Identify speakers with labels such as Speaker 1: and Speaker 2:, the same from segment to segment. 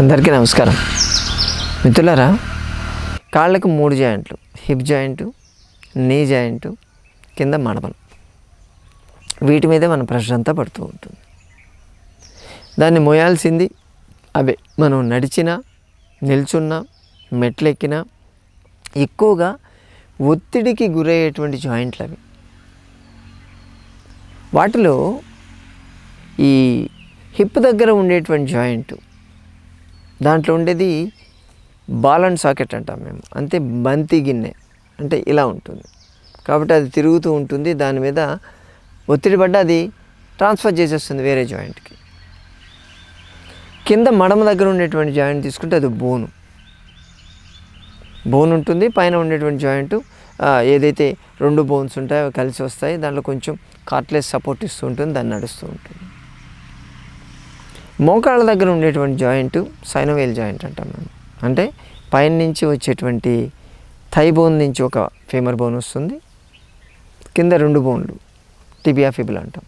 Speaker 1: అందరికీ నమస్కారం. మిత్రులారా కాళ్ళకు మూడు జాయింట్లు హిప్ జాయింట్ నీ జాయింట్ కింద మడమలు. వీటి మీదే మన ప్రెషర్ అంతా పడుతూ ఉంటుంది. దాన్ని మోయాల్సింది అవే. మనం నడిచినా నిల్చున్నా మెట్లెక్కినా ఎక్కువగా ఒత్తిడికి గురయ్యేటువంటి జాయింట్లు అవి. వాటిలో ఈ హిప్ దగ్గర ఉండేటువంటి జాయింట్ దాంట్లో ఉండేది బాల్ అండ్ సాకెట్ అంటాం మేము. అంతే బంతి గిన్నె. అంటే ఇలా ఉంటుంది. కాబట్టి అది తిరుగుతూ ఉంటుంది. దాని మీద ఒత్తిడి పడ్డ అది ట్రాన్స్ఫర్ చేసేస్తుంది వేరే జాయింట్కి. కింద మడమ దగ్గర ఉండేటువంటి జాయింట్ తీసుకుంటే అది బోను. బోన్ ఉంటుంది. పైన ఉండేటువంటి జాయింట్ ఏదైతే రెండు బోన్స్ ఉంటాయో కలిసి వస్తాయి. దాంట్లో కొంచెం కార్ట్లెస్ సపోర్ట్ ఇస్తూ ఉంటుంది. దాన్ని నడుస్తూ ఉంటుంది. మోకాళ్ళ దగ్గర ఉండేటువంటి జాయింట్ సైనోవేల్ జాయింట్ అంటాం మేము. అంటే పైన నుంచి వచ్చేటువంటి థై బోన్ నుంచి ఒక ఫేమర్ బోన్ వస్తుంది. కింద రెండు బోన్లు టిబియా ఫిబుల్ అంటాం.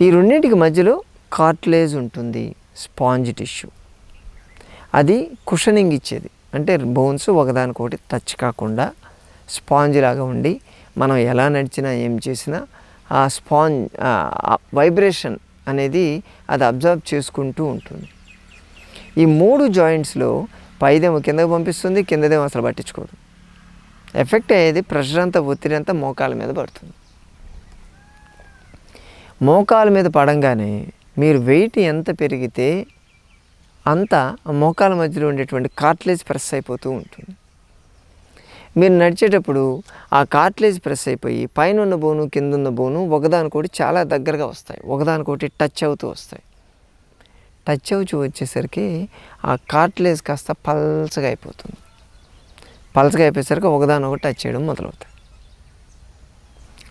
Speaker 1: ఈ రెండింటికి మధ్యలో కార్ట్లేజ్ ఉంటుంది స్పాంజ్ టిష్యూ. అది కుషనింగ్ ఇచ్చేది. అంటే బోన్స్ ఒకదానికొకటి టచ్ కాకుండా స్పాంజ్ లాగా ఉండి మనం ఎలా నడిచినా ఏం చేసినా ఆ స్పాంజ్ వైబ్రేషన్ అనేది అది అబ్జర్వ్ చేసుకుంటూ ఉంటుంది. ఈ మూడు జాయింట్స్లో పైదేమో కిందకు పంపిస్తుంది కిందదేమో అసలు పట్టించుకోదు. ఎఫెక్ట్ అయ్యేది ప్రెషర్ అంతా ఒత్తిడి అంతా మోకాల మీద పడుతుంది. మోకాల మీద పడంగానే మీరు వెయిట్ ఎంత పెరిగితే అంత ఆ మోకాల మధ్యలో ఉండేటువంటి కార్ట్లేజ్ ప్రెస్ అయిపోతూ ఉంటుంది. మీరు నడిచేటప్పుడు ఆ కార్ట్లేజ్ ప్రెస్ అయిపోయి పైన ఉన్న బోను కింద ఉన్న బోను ఒకదానికోటి చాలా దగ్గరగా వస్తాయి. ఒకదానికొకటి టచ్ అవుతూ వస్తాయి. టచ్ అవుతూ వచ్చేసరికి ఆ కార్ట్లేజ్ కాస్త పల్చగా అయిపోతుంది. పల్చగా అయిపోయేసరికి ఒకదానొకటి టచ్ చేయడం మొదలవుతాయి.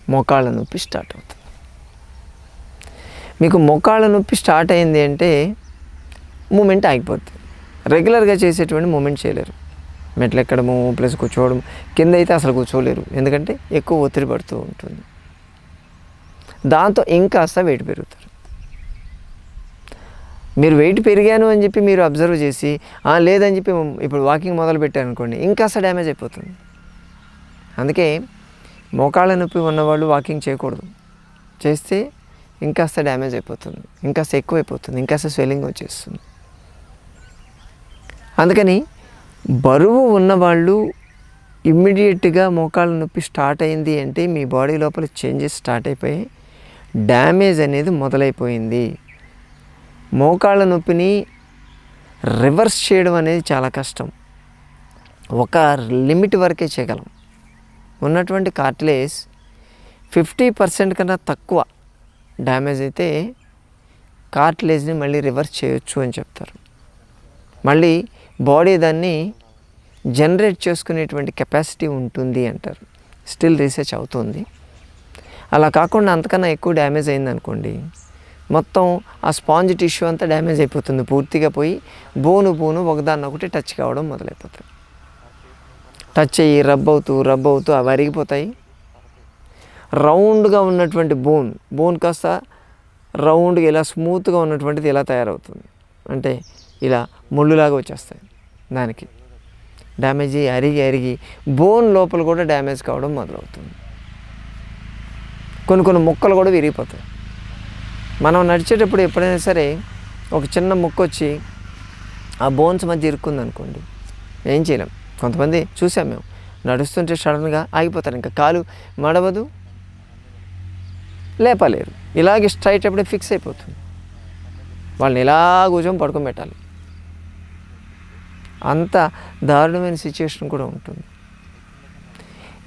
Speaker 1: మోకాళ్ళ నొప్పి స్టార్ట్ అవుతుంది. మీకు మోకాళ్ళ నొప్పి స్టార్ట్ అయింది అంటే మూమెంట్ ఆగిపోతుంది రెగ్యులర్గా చేసేటువంటి మూమెంట్ చేయలేరు. మెట్లు ఎక్కడము ప్లస్ కూర్చోవడం కింద అయితే అసలు కూర్చోలేరు. ఎందుకంటే ఎక్కువ ఒత్తిడి పడుతూ ఉంటుంది. దాంతో ఇంకాస్త వెయిట్ పెరుగుతారు. మీరు వెయిట్ పెరిగాను అని చెప్పి మీరు అబ్జర్వ్ చేసి లేదని చెప్పి ఇప్పుడు వాకింగ్ మొదలు పెట్టారనుకోండి ఇంకాస్త డ్యామేజ్ అయిపోతుంది. అందుకే మోకాళ్ళ నొప్పి ఉన్నవాళ్ళు వాకింగ్ చేయకూడదు. చేస్తే ఇంకాస్త డ్యామేజ్ అయిపోతుంది. ఇంకాస్త ఎక్కువైపోతుంది. ఇంకాస్త స్వెల్లింగ్ వచ్చేస్తుంది. అందుకని బరువు ఉన్నవాళ్ళు ఇమ్మీడియట్గా మోకాళ్ళ నొప్పి స్టార్ట్ అయింది అంటే మీ బాడీ లోపల చేంజెస్ స్టార్ట్ అయిపోయి డ్యామేజ్ అనేది మొదలైపోయింది. మోకాళ్ళ నొప్పిని రివర్స్ చేయడం అనేది చాలా కష్టం. ఒక లిమిట్ వరకే చేయగలం. ఉన్నటువంటి కార్ట్లేజ్ ఫిఫ్టీ పర్సెంట్ కన్నా తక్కువ డ్యామేజ్ అయితే కార్ట్లేజ్ని మళ్ళీ రివర్స్ చేయొచ్చు అని చెప్తారు. మళ్ళీ బాడీ దాన్ని జనరేట్ చేసుకునేటువంటి కెపాసిటీ ఉంటుంది అంటారు. స్టిల్ రీసెర్చ్ అవుతుంది. అలా కాకుండా అంతకన్నా ఎక్కువ డ్యామేజ్ అయిందనుకోండి మొత్తం ఆ స్పాంజ్ టిష్యూ అంతా డ్యామేజ్ అయిపోతుంది. పూర్తిగా పోయి బోను బోను ఒకదాన్ని ఒకటి టచ్ కావడం మొదలైపోతుంది టచ్ అయ్యి రబ్ అవుతూ రబ్ అవుతూ అవి అరిగిపోతాయి. రౌండ్గా ఉన్నటువంటి బోన్ బోన్ కాస్త రౌండ్గా ఇలా స్మూత్గా ఉన్నటువంటిది ఇలా తయారవుతుంది. అంటే ఇలా ముళ్ళులాగా వచ్చేస్తాయి దానికి. డ్యామేజ్ అయ్యి అరిగి అరిగి బోన్ లోపల కూడా డ్యామేజ్ కావడం మొదలవుతుంది. కొన్ని కొన్ని ముక్కలు కూడా విరిగిపోతాయి. మనం నడిచేటప్పుడు ఎప్పుడైనా సరే ఒక చిన్న ముక్క వచ్చి ఆ బోన్స్ మధ్య ఇరుక్కుంది అనుకోండి ఏం చేయలేం. కొంతమంది చూసాం మేము నడుస్తుంటే సడన్గా ఆగిపోతారు. ఇంకా కాలు మడవదు లేపలేరు. ఇలాగే స్ట్రైట్ అప్పుడే ఫిక్స్ అయిపోతుంది. వాళ్ళని ఇలా కూర్చొని పడుకోబెట్టాలి. అంత దారుణమైన సిచ్యువేషన్ కూడా ఉంటుంది.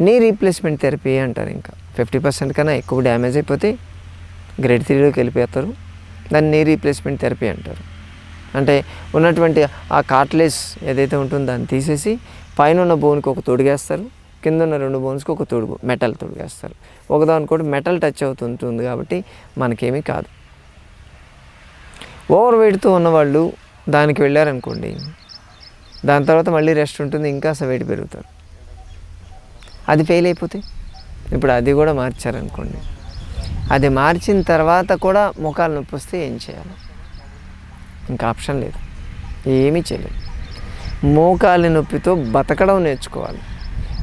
Speaker 1: నీ రీప్లేస్మెంట్ థెరపీ అంటారు ఇంకా. ఫిఫ్టీ పర్సెంట్ కన్నా ఎక్కువ డ్యామేజ్ అయిపోతే గ్రేడ్ త్రీలోకి వెళ్ళిపోతారు. దాన్ని నీ రీప్లేస్మెంట్ థెరపీ అంటారు. అంటే ఉన్నటువంటి ఆ కార్ట్లెస్ ఏదైతే ఉంటుందో దాన్ని తీసేసి పైన ఉన్న బోన్కి ఒక తొడిగేస్తారు. కింద ఉన్న రెండు బోన్స్కి ఒక తొడుగు మెటల్ తొడిగేస్తారు. ఒకదానికోటి మెటల్ టచ్ అవుతుంటుంది కాబట్టి మనకేమీ కాదు. ఓవర్ వెయిట్తో ఉన్నవాళ్ళు దానికి వెళ్ళారనుకోండి దాని తర్వాత మళ్ళీ రెస్ట్ ఉంటుంది ఇంకా వెయిట్ పెరుగుతారు. అది ఫెయిల్ అయిపోతే? ఇప్పుడు అది కూడా మార్చారనుకోండి. అది మార్చిన తర్వాత కూడా ముఖాలు నొప్పి వస్తే ఏం చేయాలి? ఇంకా ఆప్షన్ లేదు. ఏమీ చేయలేదు మోకాలి నొప్పితో బతకడం నేర్చుకోవాలి.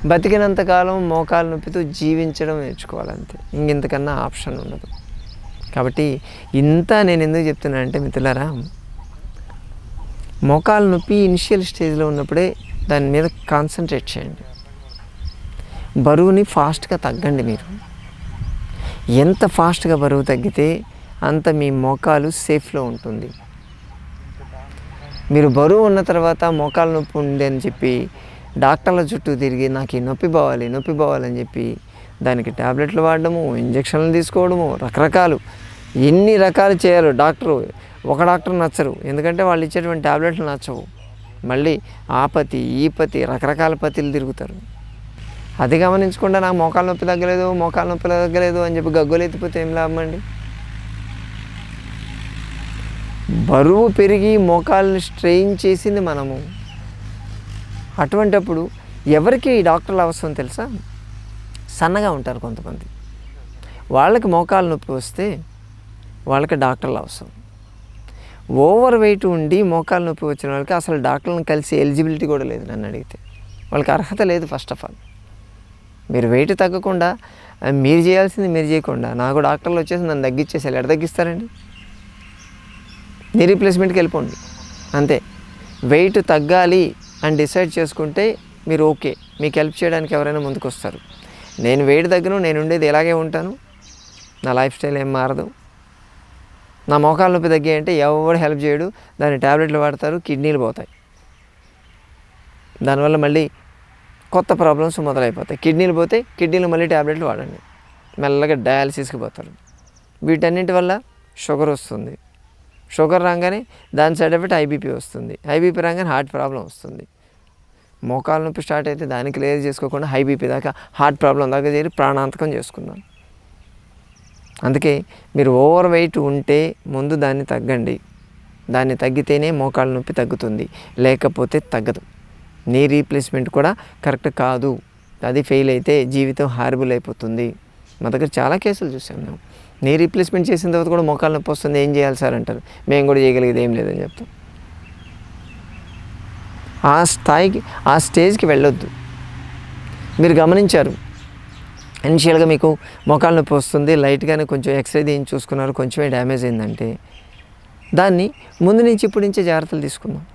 Speaker 1: బతికినంతకాలం మోకాలు నొప్పితో జీవించడం నేర్చుకోవాలి అంతే. ఇంకెంతకన్నా ఆప్షన్ ఉండదు. కాబట్టి ఇంత నేను ఎందుకు చెప్తున్నా అంటే మిత్రులారా మోకాలు నొప్పి ఇనిషియల్ స్టేజ్లో ఉన్నప్పుడే దాని మీద కాన్సన్ట్రేట్ చేయండి. బరువుని ఫాస్ట్గా తగ్గండి మీరు. ఎంత ఫాస్ట్గా బరువు తగ్గితే అంత మీ మోకాలు సేఫ్లో ఉంటుంది. మీరు బరువు ఉన్న తర్వాత మోకాలు నొప్పి ఉంది అని చెప్పి డాక్టర్ల చుట్టూ తిరిగి నాకు ఈ నొప్పి పోవాలి నొప్పి పోవాలని చెప్పి దానికి ట్యాబ్లెట్లు వాడడము ఇంజక్షన్లు తీసుకోవడము రకరకాలు. ఎన్ని రకాలు చేయాలో డాక్టరు ఒక డాక్టర్ నచ్చరు. ఎందుకంటే వాళ్ళు ఇచ్చేటువంటి ట్యాబ్లెట్లు నచ్చవు. మళ్ళీ ఆ పతి ఈ పతి రకరకాల పతిలు తిరుగుతారు. అది గమనించకుండా నాకు మోకాలు నొప్పి తగ్గలేదు మోకాలు నొప్పి తగ్గలేదు అని చెప్పి గగ్గోలు ఎత్తిపోతే ఏం లాభం అండి? బరువు పెరిగి మోకాల్ని స్ట్రెయిన్ చేసింది మనము. అటువంటప్పుడు ఎవరికి డాక్టర్లు అవసరం తెలుసా? సన్నగా ఉంటారు కొంతమంది. వాళ్ళకి మోకాలు నొప్పి వస్తే వాళ్ళకి డాక్టర్లు అవసరం. ఓవర్ వెయిట్ ఉండి మోకాలు నొప్పి వచ్చిన వాళ్ళకి అసలు డాక్టర్లను కలిసి ఎలిజిబిలిటీ కూడా లేదు నన్ను అడిగితే. వాళ్ళకి అర్హత లేదు ఫస్ట్ ఆఫ్ ఆల్. మీరు వెయిట్ తగ్గకుండా మీరు చేయాల్సింది మీరు చేయకుండా నాకు డాక్టర్లు వచ్చేసి నన్ను తగ్గించేసి ఎక్కడ తగ్గిస్తారండి? నీ రీప్లేస్మెంట్కి వెళ్ళిపోండి. అంతే. వెయిట్ తగ్గాలి అని డిసైడ్ చేసుకుంటే మీరు ఓకే. మీకు హెల్ప్ చేయడానికి ఎవరైనా ముందుకు వస్తారు నేను వెయిట్ తగ్గను నేను ఉండేది ఇలాగే ఉంటాను. నా లైఫ్ స్టైల్ ఏం మారదు. నా మోకాలు నొప్పి తగ్గాయి అంటే ఎవడు హెల్ప్ చేయడు. దాని ట్యాబ్లెట్లు వాడతారు కిడ్నీలు పోతాయి. దానివల్ల మళ్ళీ కొత్త ప్రాబ్లమ్స్ మొదలైపోతాయి. కిడ్నీలు పోతే కిడ్నీలు మళ్ళీ ట్యాబ్లెట్లు వాడండి. మెల్లగా డయాలసిస్కి పోతారు. వీటన్నిటి వల్ల షుగర్ వస్తుంది. షుగర్ రాగానే దాని సైడ్ ఎఫెక్ట్ ఐబీపీ వస్తుంది. ఐబీపీ రాగానే హార్ట్ ప్రాబ్లం వస్తుంది. మోకాలు నొప్పి స్టార్ట్ అయితే దాన్ని క్లియర్ చేసుకోకుండా హైబీపీ దాకా హార్ట్ ప్రాబ్లం దాకా చేరి ప్రాణాంతకం చేసుకుందాం. అందుకే మీరు ఓవర్ వెయిట్ ఉంటే ముందు దాన్ని తగ్గండి. దాన్ని తగ్గితేనే మోకాళ్ళ నొప్పి తగ్గుతుంది. లేకపోతే తగ్గదు. నీ రీప్లేస్మెంట్ కూడా కరెక్ట్ కాదు. అది ఫెయిల్ అయితే జీవితం హారబుల్ అయిపోతుంది. మా దగ్గర చాలా కేసులు చూసాం మేము. నీ రీప్లేస్మెంట్ చేసిన తర్వాత కూడా మోకాళ్ళ నొప్పి వస్తుంది. ఏం చేయాలి సార్ అంటారు. మేము కూడా చేయగలిగేది ఏం లేదని చెప్తాం. ఆ స్థాయికి ఆ స్టేజ్కి వెళ్ళొద్దు. మీరు గమనించారు. ఇనిషియల్గా మీకు మొఖాలు నొప్పి వస్తుంది లైట్గానే కొంచెం ఎక్స్రే తీయించి చూసుకున్నారు కొంచెమే డ్యామేజ్ అయిందంటే. దాన్ని ముందు నుంచి ఇప్పటి నుంచే జాగ్రత్తలు తీసుకుందాం.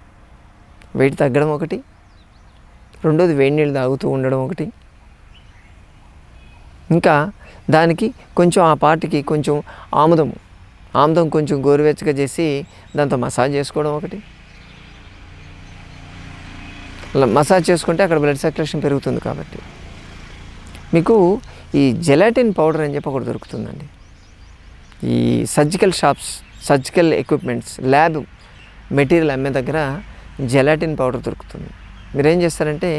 Speaker 1: వెయిట్ తగ్గడం ఒకటి. రెండోది వేడి నీళ్ళు తాగుతూ ఉండడం ఒకటి. ఇంకా దానికి కొంచెం ఆ పాటికి కొంచెం ఆముదం ఆముదం కొంచెం గోరువెచ్చగా చేసి దాంతో మసాజ్ చేసుకోవడం ఒకటి. అలా మసాజ్ చేసుకుంటే అక్కడ బ్లడ్ సర్క్యులేషన్ పెరుగుతుంది కాబట్టి. మీకు ఈ జెలాటిన్ పౌడర్ అని చెప్పి ఒకటి దొరుకుతుందండి. ఈ surgical shops surgical equipments lab material అమ్మే దగ్గర జెలాటిన్ పౌడర్ దొరుకుతుంది. మీరేం చేస్తారంటే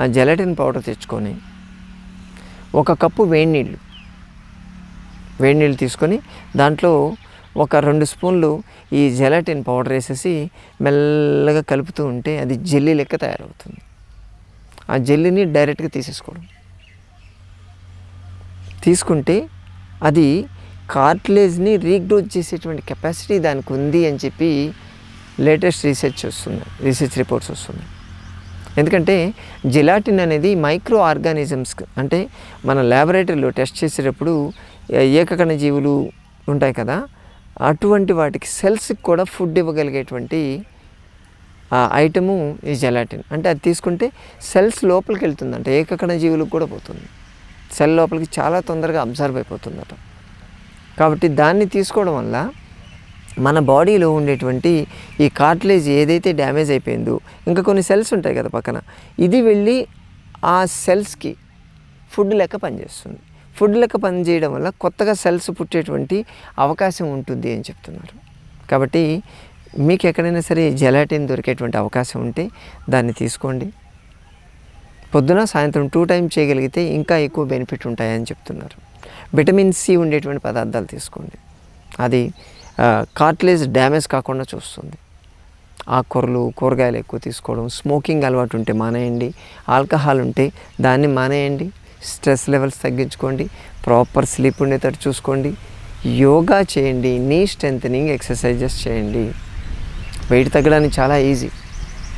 Speaker 1: ఆ జెలాటిన్ పౌడర్ తెచ్చుకొని ఒక కప్పు వేడి నీళ్ళు వేడి నీళ్ళు తీసుకొని దాంట్లో ఒక రెండు స్పూన్లు ఈ జెలాటిన్ పౌడర్ వేసేసి మెల్లగా కలుపుతూ ఉంటే అది జెల్లీ లెక్క తయారవుతుంది. ఆ జెల్లీని డైరెక్ట్గా తీసేసుకోవడం. తీసుకుంటే అది కార్టిలేజ్ని రీగ్రోత్ చేసేటువంటి కెపాసిటీ దానికి ఉంది అని చెప్పి లేటెస్ట్ రీసెర్చ్ వస్తుంది రీసెర్చ్ రిపోర్ట్స్ వస్తుంది. ఎందుకంటే జెలాటిన్ అనేది మైక్రో ఆర్గానిజమ్స్ అంటే మన ల్యాబొరేటరీలో టెస్ట్ చేసేటప్పుడు ఏకకణ జీవులు ఉంటాయి కదా అటువంటి వాటికి సెల్స్కి కూడా ఫుడ్ ఇవ్వగలిగేటువంటి ఆ ఐటము ఈ జెలాటిన్ అంటే అది తీసుకుంటే సెల్స్ లోపలికి వెళ్తుంది అంటే ఏకకణ జీవులకు కూడా పోతుంది. సెల్ లోపలికి చాలా తొందరగా అబ్జర్వ్ అయిపోతుందట. కాబట్టి దాన్ని తీసుకోవడం వల్ల మన బాడీలో ఉండేటువంటి ఈ కార్టిలేజ్ ఏదైతే డ్యామేజ్ అయిపోయిందో ఇంకా కొన్ని సెల్స్ ఉంటాయి కదా పక్కన ఇది వెళ్ళి ఆ సెల్స్కి ఫుడ్ లెక్క పనిచేస్తుంది. ఫుడ్ లెక్క పనిచేయడం వల్ల కొత్తగా సెల్స్ పుట్టేటువంటి అవకాశం ఉంటుంది అని చెప్తున్నారు. కాబట్టి మీకు ఎక్కడైనా సరే జెలాటిన్ దొరికేటువంటి అవకాశం ఉంటే దాన్ని తీసుకోండి. పొద్దున సాయంత్రం టూ టైం చేయగలిగితే ఇంకా ఎక్కువ బెనిఫిట్ ఉంటాయని చెప్తున్నారు. విటమిన్ సి ఉండేటువంటి పదార్థాలు తీసుకోండి. అది కార్ట్లేజ్ డ్యామేజ్ కాకుండా చూస్తుంది. ఆకుకూరలు కూరగాయలు ఎక్కువ తీసుకోవడం స్మోకింగ్ అలవాటు ఉంటే మానేయండి. ఆల్కహాల్ ఉంటే దాన్ని మానేయండి. స్ట్రెస్ లెవెల్స్ తగ్గించుకోండి. ప్రాపర్ స్లీప్ ఉండేటట్టు చూసుకోండి. యోగా చేయండి. నీ స్ట్రెంథనింగ్ ఎక్సర్సైజెస్ చేయండి. వెయిట్ తగ్గడానికి చాలా ఈజీ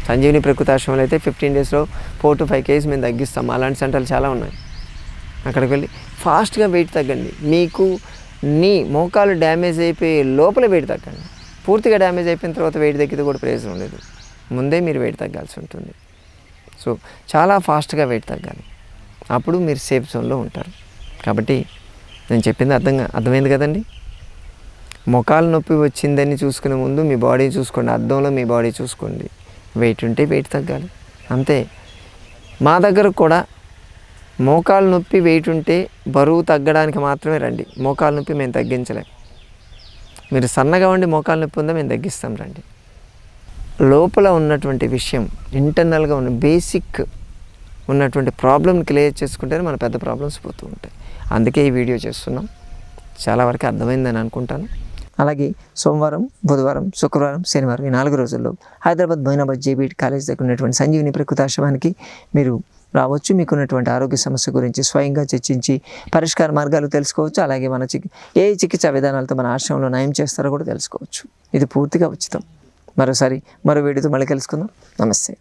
Speaker 1: సంజీవిని ప్రకృతాశ్రమంలో అయితే ఫిఫ్టీన్ డేస్లో ఫోర్ టు ఫైవ్ కేజీస్ మేము తగ్గిస్తాం. అలాంటి సెంటర్లు చాలా ఉన్నాయి. అక్కడికి వెళ్ళి ఫాస్ట్గా వెయిట్ తగ్గండి. మీకు నీ మోకాలు డ్యామేజ్ అయిపోయి లోపల వెయిట్ తగ్గండి. పూర్తిగా డ్యామేజ్ అయిపోయిన తర్వాత వెయిట్ తగ్గితే కూడా ప్రయోజనం లేదు ముందే మీరు వెయిట్ తగ్గాల్సి ఉంటుంది. సో చాలా ఫాస్ట్గా వెయిట్ తగ్గాలి. అప్పుడు మీరు సేఫ్ జోన్లో ఉంటారు. కాబట్టి నేను చెప్పింది అర్థంగా అర్థమైంది కదండి? మొఖాలు నొప్పి వచ్చిందని చూసుకునే ముందు మీ బాడీ చూసుకోండి. అద్దంలో మీ బాడీ చూసుకోండి. వెయిట్ ఉంటే వెయిట్ తగ్గాలి. అంతే. మా దగ్గర కూడా మోకాలు నొప్పి వెయిట్ ఉంటే బరువు తగ్గడానికి మాత్రమే రండి. మోకాలు నొప్పి మేము తగ్గించలేం. మీరు సన్నగా ఉండి మోకాలు నొప్పి ఉందా మేము తగ్గిస్తాం రండి. లోపల ఉన్నటువంటి విషయం ఇంటర్నల్గా ఉన్న బేసిక్ ఉన్నటువంటి ప్రాబ్లమ్ క్లియర్ చేసుకుంటేనే మన పెద్ద ప్రాబ్లమ్స్ పోతూ ఉంటాయి. అందుకే ఈ వీడియో చేస్తున్నాం. చాలా వరకు అర్థమైందని అనుకుంటాను. అలాగే సోమవారం బుధవారం శుక్రవారం శనివారం ఈ నాలుగు రోజుల్లో హైదరాబాద్ మైనాబాద్ జేబీటీ కాలేజ్ దగ్గర ఉన్నటువంటి సంజీవిని ప్రకృతాశ్రమానికి మీరు రావచ్చు. మీకున్నటువంటి ఆరోగ్య సమస్య గురించి స్వయంగా చర్చించి పరిష్కార మార్గాలు తెలుసుకోవచ్చు. అలాగే మన చికి ఏ చికిత్సా విధానాలతో మన ఆశ్రమంలో నయం చేస్తారో కూడా తెలుసుకోవచ్చు. ఇది పూర్తిగా ఉచితం. మరోసారి మరో వీడియోతో మళ్ళీ కలుసుకుందాం. నమస్తే.